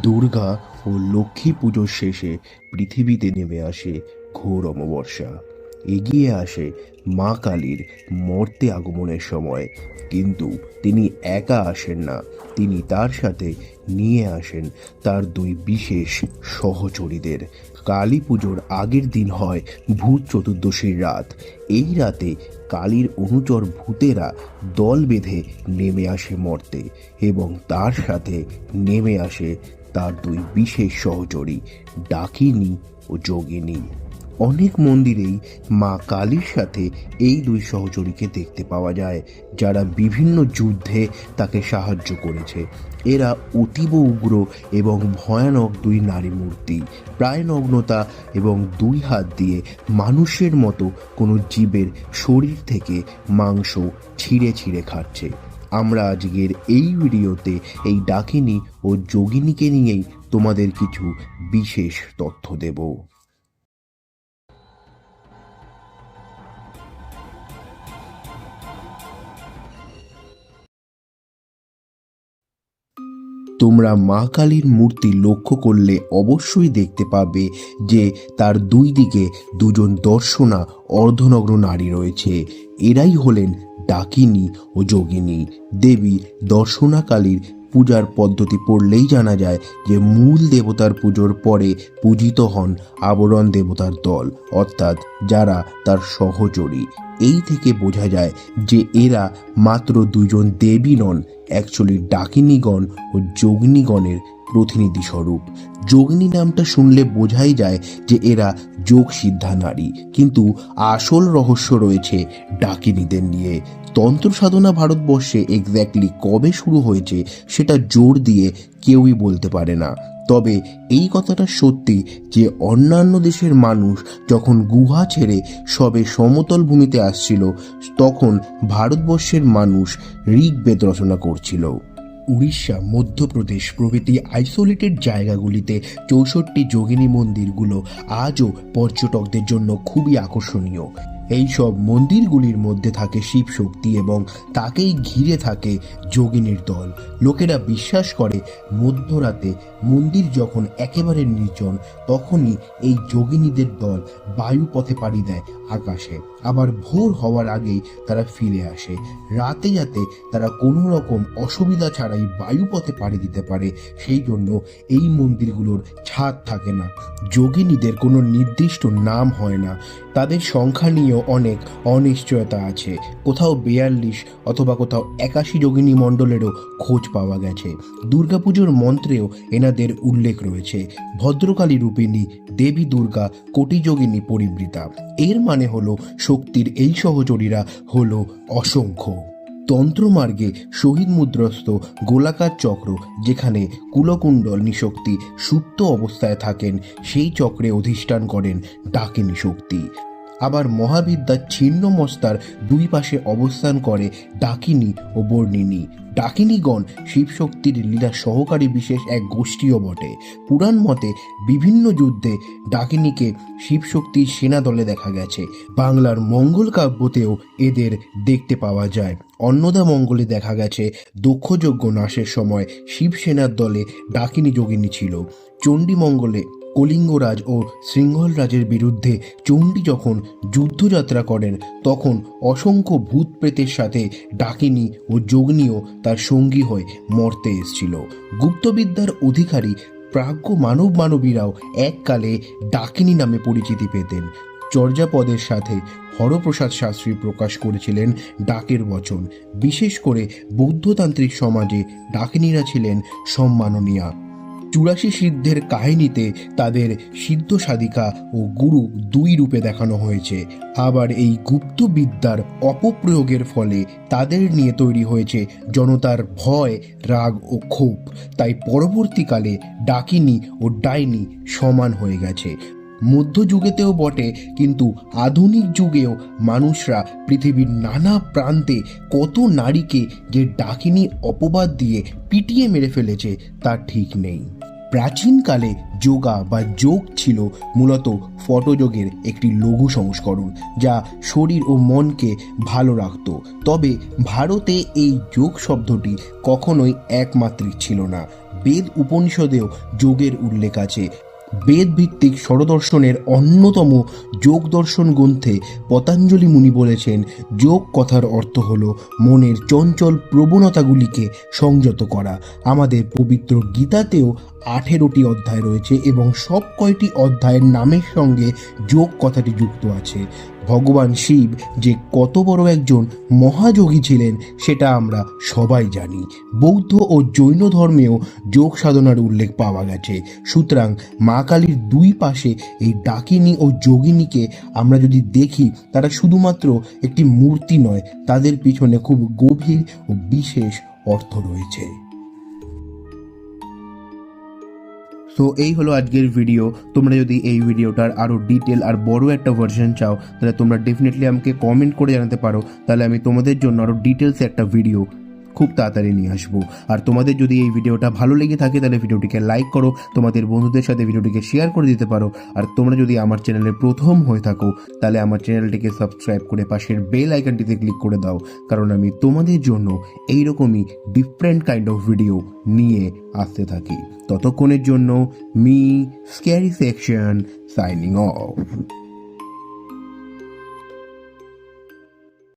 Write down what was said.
দুর্গা ও লক্ষ্মী পুজোর শেষে পৃথিবীতে নেমে আসে ঘোর অমাবস্যা। এগিয়ে আসে মা কালীর মর্তে আগমনের সময়। কিন্তু তিনি একা আসেন না, তিনি তার সাথে নিয়ে আসেন তার দুই বিশেষ সহচরীদের। কালী পুজোর আগের দিন হয় ভূত চতুর্দশীর রাত। এই রাতে কালীর অনুচর ভূতেরা দল বেঁধে নেমে আসে মর্তে এবং তার সাথে নেমে আসে তার দুই বিশেষ সহচরী, ডাকিনী ও যোগিনী। অনেক মন্দিরেই মা কালীর সাথে এই দুই সহচরীকে দেখতে পাওয়া যায়, যারা বিভিন্ন যুদ্ধে তাকে সাহায্য করেছে। এরা অতীব উগ্র এবং ভয়ানক দুই নারী মূর্তি প্রায় নগ্নতা এবং দুই হাত দিয়ে মানুষের মতো কোনো জীবের শরীর থেকে মাংস ছিঁড়ে ছিঁড়ে খাচ্ছে। আমরা আজকের এই ভিডিওতে এই ডাকিনী ও যোগিনীকে নিয়েই তোমাদের কিছু বিশেষ তথ্য দেব। তোমরা মা কালীর মূর্তি লক্ষ্য করলে অবশ্যই দেখতে পাবে যে তার দুই দিকে দুজন দর্শনা অর্ধনগ্ন নারী রয়েছে। এরাই হলেন ডাকিনী ও যোগিনী। দেবী দর্শনাকালীর পূজার পদ্ধতি পড়লেই জানা যায় যে মূল দেবতার পুজোর পরে পূজিত হন আবরণ দেবতার দল, অর্থাৎ যারা তার সহচরী। এই থেকে বোঝা যায় যে এরা মাত্র দুজন দেবী নন অ্যাকচুয়ালি ডাকিনীগণ ও যোগিনীগণের প্রতিনিধি স্বরূপ যোগিনী নামটা শুনলে বোঝাই যায় যে এরা যোগ সিদ্ধা নারী। কিন্তু আসল রহস্য রয়েছে ডাকিনীদের নিয়ে। তন্ত্র সাধনা ভারতবর্ষে এক্স্যাক্টলি কবে শুরু হয়েছে সেটা জোর দিয়ে কেউই বলতে পারে না। তবে এই কথাটা সত্যি যে অন্যান্য দেশের মানুষ যখন গুহা ছেড়ে সবে সমতল ভূমিতে আসছিল, তখন ভারতবর্ষের মানুষ ঋগ্বেদ রচনা করছিল। উড়িষ্যা মধ্যপ্রদেশ প্রভৃতি আইসোলেটেড জায়গাগুলিতে চৌষট্টি যোগিনী মন্দিরগুলো আজও পর্যটকদের জন্য খুবই আকর্ষণীয়। এই সব মন্দিরগুলির মধ্যে থাকে শিব শক্তি এবং তাকেই ঘিরে থাকে যোগিনীর দল। লোকেরা বিশ্বাস করে, মধ্যরাতে মন্দির যখন একেবারে নির্জন, তখনই এই যোগিনীদের দল বায়ুপথে পাড়ি দেয় আকাশে। আবার ভোর হওয়ার আগেই তারা ফিরে আসে। রাতে যাতে তারা কোনো রকম অসুবিধা ছাড়াই বায়ুপথে পাড়ি দিতে পারে, সেই জন্য এই মন্দিরগুলোর ছাদ থাকে না। যোগিনীদের কোনো নির্দিষ্ট নাম হয় না। তাদের সংখ্যা নিয়েও অনেক অনিশ্চয়তা আছে। কোথাও বিয়াল্লিশ অথবা কোথাও একাশি যোগিনী মণ্ডলেরও খোঁজ পাওয়া গেছে। দুর্গাপুজোর মন্ত্রেও এনাদের উল্লেখ রয়েছে। ভদ্রকালী রূপিণী, দেবী দুর্গা, কোটি যোগিনী পরিবৃতা। এর মানে হলো শক্তির এই সহচরীরা হলো অসংখ্য। তন্ত্রমার্গে শহীদ মুদ্রস্ত গোলাকার চক্র, যেখানে কুলকুণ্ডল নিশক্তি সুপ্ত অবস্থায় থাকেন, সেই চক্রে অধিষ্ঠান করেন ডাকিনী শক্তি। আবার মহাবিদ্যার ছিন্ন মস্তার দুই পাশে অবস্থান করে ডাকিনী ও বর্ণিনী। ডাকিনীগণ শিবশক্তির লীলা সহকারী বিশেষ এক গোষ্ঠীও বটে। পুরাণ মতে বিভিন্ন যুদ্ধে ডাকিনীকে শিবশক্তির সেনা দলে দেখা গেছে। বাংলার মঙ্গল কাব্যতেও এদের দেখতে পাওয়া যায়। অন্নদা মঙ্গলে দেখা গেছে দক্ষযজ্ঞ নাশের সময় শিবসেনার দলে ডাকিনী যোগিনী ছিল। চণ্ডীমঙ্গলে কলিঙ্গরাজ ও সিংহলরাজের বিরুদ্ধে চণ্ডী যখন যুদ্ধযাত্রা করেন, তখন অসংখ্য ভূত প্রেতের সাথে ডাকিনী ও যোগনীও তার সঙ্গী হয়ে মর্তে এসেছিল। গুপ্তবিদ্যার অধিকারী প্রাজ্ঞ মানব মানবীরাও এককালে ডাকিনী নামে পরিচিতি পেতেন। চর্যাপদের সাথে হরপ্রসাদ শাস্ত্রী প্রকাশ করেছিলেন ডাকের বচন। বিশেষ করে বৌদ্ধতান্ত্রিক সমাজে ডাকিনীরা ছিলেন সম্মাননীয়া। চুরাশি সিদ্ধের কাহিনীতে তাদের সিদ্ধ সাধিকা ও গুরু দুই রূপে দেখানো হয়েছে। আবার এই গুপ্ত বিদ্যার অপপ্রয়োগের ফলে তাদের নিয়ে তৈরি হয়েছে জনতার ভয়, রাগ ও ক্ষোভ। তাই পরবর্তীকালে ডাকিনী ও ডাইনি সমান হয়ে গেছে। মধ্যযুগেতেও বটে, কিন্তু আধুনিক যুগেও মানুষরা পৃথিবীর নানা প্রান্তে কত নারীকে যে ডাকিনী অপবাদ দিয়ে পিটিয়ে মেরে ফেলেছে তা ঠিক নেই। প্রাচীনকালে যোগা বা যোগ ছিল মূলত ফটোযোগের একটি লঘু সংস্করণ, যা শরীর ও মনকে ভালো রাখত। তবে ভারতে এই যোগ শব্দটি কখনোই একমাত্রিক ছিল না। বেদ উপনিষদেও যোগের উল্লেখ আছে। বেদ ভিত্তিক ষড়দর্শনের অন্যতম যোগ দর্শন গ্রন্থে পতঞ্জলি মুনি বলেছেন, যোগ কথার অর্থ হলো মনের চঞ্চল প্রবণতাগুলিকে সংযত করা। আমাদের পবিত্র গীতাতেও আঠেরোটি অধ্যায় রয়েছে এবং সব কয়টি অধ্যায়ের নামের সঙ্গে যোগ কথাটি যুক্ত আছে। ভগবান শিব যে কত বড় একজন মহাযোগী ছিলেন, সেটা আমরা সবাই জানি। বৌদ্ধ ও জৈন ধর্মেও যোগ সাধনার উল্লেখ পাওয়া গেছে। সুতরাং মা কালীর দুই পাশে এই ডাকিনী ও যোগিনীকে আমরা যদি দেখি, তারা শুধুমাত্র একটি মূর্তি নয়, তাদের পিছনে খুব গভীর ও বিশেষ অর্থ রয়েছে। সো এই হলো আজকের ভিডিও তোমরা যদি এই ভিডিওটার আরও ডিটেল আর বড় একটা ভার্সন চাও, তাহলে তোমরা ডেফিনেটলি আমাকে কমেন্ট করে জানাতে পারো। তাহলে আমি তোমাদের জন্য আরও ডিটেলসে একটা ভিডিও খুব তাড়াতাড়ি নিয়ে আসব। আর তোমাদের যদি এই ভিডিওটা ভালো লেগে থাকে, তাহলে ভিডিওটিকে লাইক করো, তোমাদের বন্ধুদের সাথে ভিডিওটিকে শেয়ার করে দিতে পারো। আর তোমরা যদি আমার চ্যানেলে প্রথম হয়ে থাকো, তাহলে আমার চ্যানেলটিকে সাবস্ক্রাইব করে পাশের বেল আইকনটিতে ক্লিক করে দাও। কারণ আমি তোমাদের জন্য এইরকমই ডিফারেন্ট কাইন্ড অফ ভিডিও নিয়ে আসতে থাকি। ততক্ষণের জন্য me scary section signing off